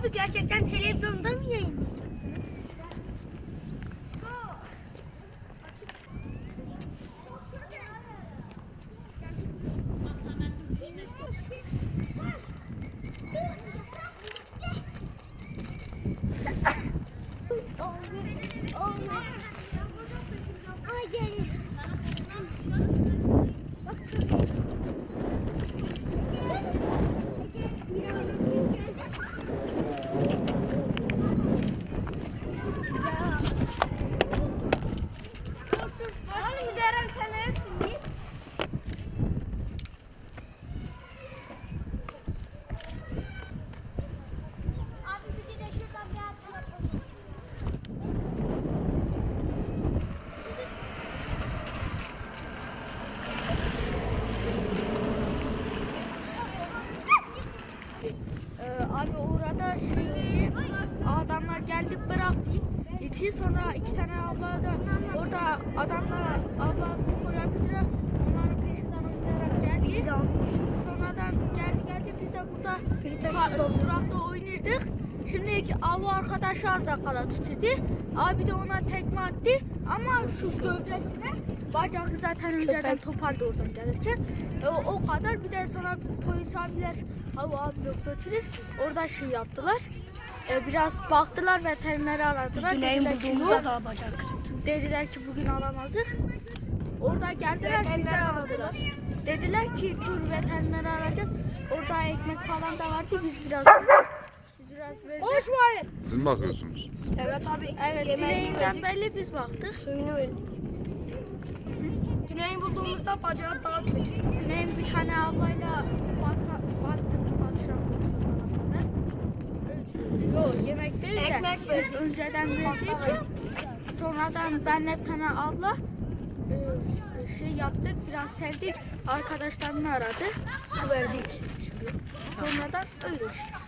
Abi gerçekten televizyonda mı yayınlayacaksınız? Ay gel. Abi orada şey oldu. Adamlar geldi bıraktı. İçi sonra iki tane abla da orada adamlar abla spor yaptılar. Onların peşinden oynayarak geldi. Sonradan geldi geldi biz de burada durakta oynardık. Şimdi avlu arkadaşı az dakikada tuturdu. Abi de ona tekme attı ama şu gövdesine bacağı zaten önceden topaldı oradan gelirken. E, o, o kadar bir de sonra polis abiler abi abi götürür. Orada şey yaptılar. E, biraz baktılar veterineri aradılar. Güney'in Dediler ki, bulduğumuz da bacak. dediler ki bugün alamazdık. Orada geldiler Veteriner aldılar. Dediler ki dur veterineri arayacağız. Orada ekmek falan da vardı biz biraz verdik. Siz mi bakıyorsunuz? Evet abi. Evet verdik, belli biz baktık. Suyunu verdik. Güney'in bulduğumuzda bacağı daha kötü. Güney'in bir tane ablayla baka, battık akşam 90'a kadar. Yok yemek değil de Ekmek biz önceden verdik. Sonradan benle bir tane abla e, şey yaptık biraz sevdik. Arkadaşlarını aradı. Su verdik. Sonradan öyle işte.